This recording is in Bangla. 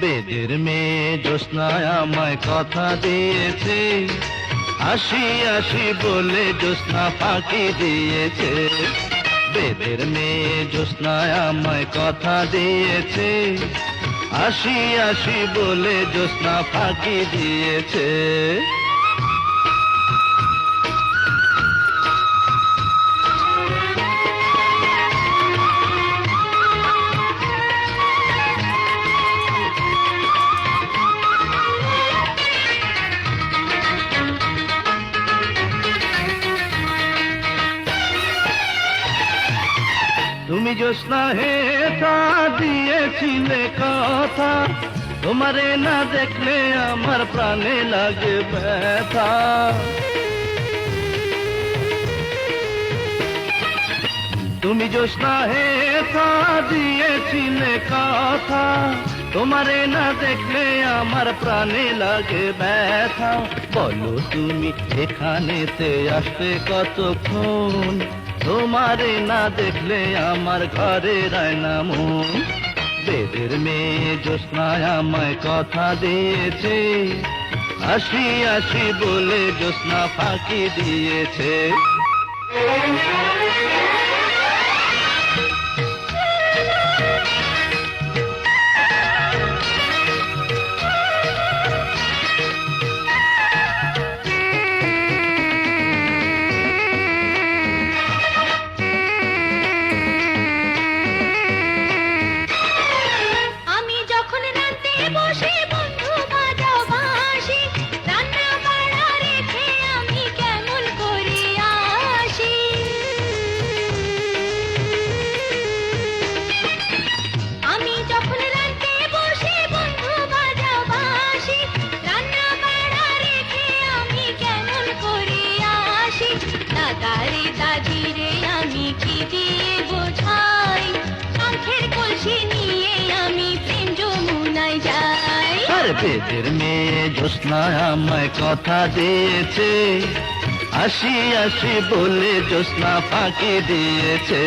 বেদের মেয়ে জ্যোৎস্নায় আমায় কথা দিয়েছে। আসি আসি বলে জ্যোৎস্না ফাঁকি দিয়েছে। বেদের মেয়ে জ্যোৎস্নায় আমায় কথা দিয়েছে। আসি আসি বলে জ্যোৎস্না ফাঁকি দিয়েছে। তুমি জ্যোৎস্না হে তা দিয়েছিলে কথা তোমারে না দেখলে আমার প্রাণে লাগে ব্যথা তুমি জ্যোৎস্না হে তা দিয়েছিলে কথা তোমারে না দেখলে আমার প্রাণে লাগে ব্যথা বলো তুমি এখানেতে আসতে কতক্ষণ তোমারে না দেখলে আমার ঘরে রায় না মন। বেদের মেয়ে জ্যোৎস্নায় আমায় কথা দিয়েছে। আসি আসি বলে জ্যোৎস্না ফাঁকি দিয়েছে। আর বেদের মেয়ে জ্যোৎস্না আমায় কথা দিয়েছে। আসি আসি বলে জ্যোৎস্না ফাঁকি দিয়েছে।